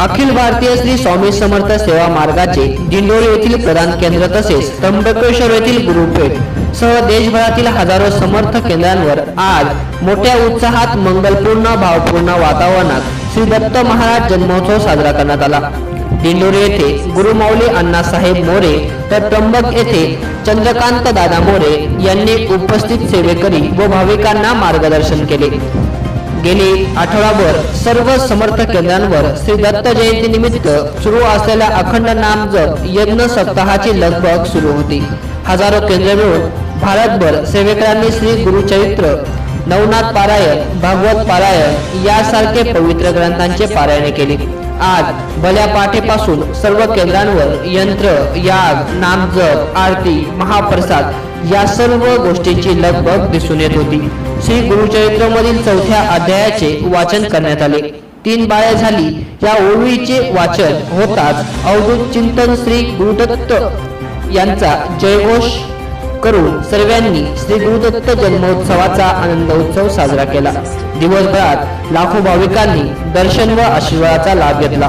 अखिल भारतीय श्री स्वामी समर्थ सेवा मार्गाचे दिंडोरी येथील प्रधान केंद्र तसेच त्र्यंबकेश्वर येथील गुरुपेठ सह देशभरातील हजारो समर्थ केंद्रांवर आज मोठ्या उत्साहात मंगलपूर्ण भावपूर्ण वातावरणात श्री दत्त महाराज जन्मोत्सव साजरा करण्यात आला. दिंडोरी येथे गुरुमाऊली अण्णासाहेब मोरे तर त्र्यंबक येथे चंद्रकांत दादा मोरे यांनी उपस्थित सेवेकरी व भाविकांना मार्गदर्शन केले. गेले आठवडाभर सर्व समर्थ केंद्रांवर श्री दत्त जयंती निमित्त सुरू असलेल्या अखंड नामजप यज्ञ सप्ताहाची लगबग सुरू होती. हजारो केंद्र मिळून भारतभर सेवेकरांनी श्री गुरुचरित्र नवनाथ पारायण भागवत पारायण यासारखे पवित्र ग्रंथांचे पारायणे केले. आज भल्या पाठेपासून सर्व केंद्रांवर यंत्र याग नामजप आरती महाप्रसाद या सर्व गोष्टींची लगबग दिसून येत होती. श्री गुरुचरित्र मधील चौथ्या अध्यायाचे वाचन करण्यात आले. तीन बाया झाली. या ओळीचे वाचन होताच अवधूत चिंतन श्री गुरुदत्त यांचा जयघोष करून सर्वांनी श्री गुरुदत्त जन्मोत्सवाचा आनंद उत्सव साजरा केला. दिवसभरात लाखो भाविकांनी दर्शन व आशीर्वादाचा लाभ घेतला.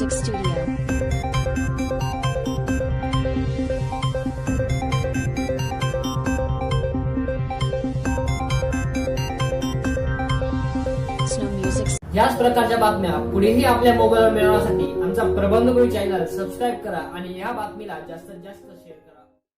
Music Studio. याच प्रकारच्या बातम्या पुढेही आपल्या मोबाईलवर मिळवण्यासाठी आमचा प्रबंधगुरू चॅनल सबस्क्राईब करा आणि या बातमीला जास्तीत जास्त शेअर